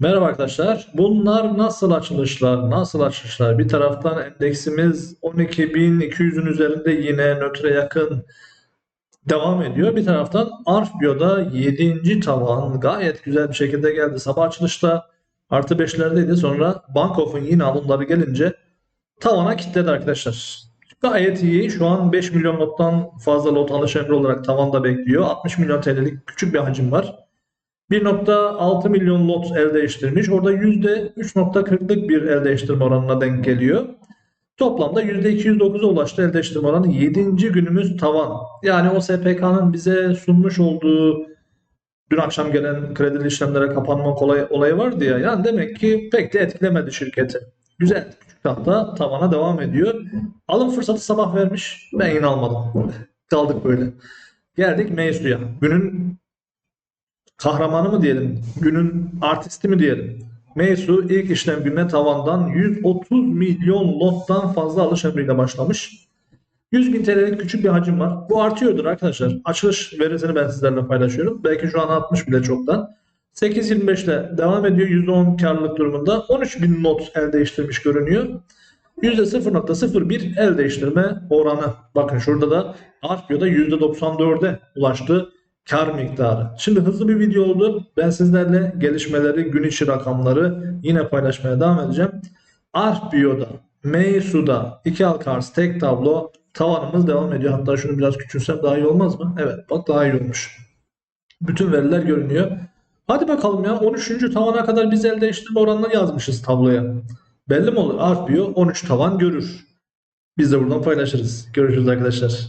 Merhaba arkadaşlar. Bunlar nasıl açılışlar? Nasıl açılışlar? Bir taraftan endeksimiz 12.200'ün üzerinde yine nötre yakın devam ediyor. Bir taraftan Arfbio'da 7. tavan gayet güzel bir şekilde geldi. Sabah açılışta artı 5'lerdeydi. Sonra Bankof'un yine alımları gelince tavana kilitledi arkadaşlar. Gayet iyi. Şu an 5 milyon lottan fazla lot alış emri olarak tavanda bekliyor. 60 milyon TL'lik küçük bir hacim var. 1.6 milyon lot el değiştirmiş. Orada %3.40'lık bir el değiştirme oranına denk geliyor. Toplamda %209'a ulaştı el değiştirme oranı. 7. günümüz tavan. Yani o SPK'nın bize sunmuş olduğu dün akşam gelen kredili işlemlere kapanma kolay, olayı vardı ya. Yani demek ki pek de etkilemedi şirketi. Güzel. Küçük tahta tavana devam ediyor. Alım fırsatı sabah vermiş. Ben yine almadım. Kaldık böyle. Geldik Meysu'ya. Günün kahramanı mı diyelim, günün artisti mi diyelim. Meisu ilk işlem gününe tavandan 130 milyon lottan fazla alış emriyle başlamış. 100 bin TL'lik küçük bir hacim var. Bu artıyordur arkadaşlar. Açılış verisini ben sizlerle paylaşıyorum. Belki şu an artmış bile çoktan. 8.25 ile devam ediyor. %10 karlılık durumunda. 13 bin lot el değiştirmiş görünüyor. %0.01 el değiştirme oranı. Bakın şurada da Arpio'da %94'e ulaştı kar miktarı. Şimdi hızlı bir video oldu. Ben sizlerle gelişmeleri, gün içi rakamları yine paylaşmaya devam edeceğim. Arpio'da, Meysu'da, iki Alkars tek tablo tavanımız devam ediyor. Hatta şunu biraz küçülsem daha iyi olmaz mı? Evet bak daha iyi olmuş. Bütün veriler görünüyor. Hadi bakalım ya 13. tavana kadar biz el değiştirme oranını yazmışız tabloya. Belli mi olur? Arpio 13 tavan görür. Biz de buradan paylaşırız. Görüşürüz arkadaşlar.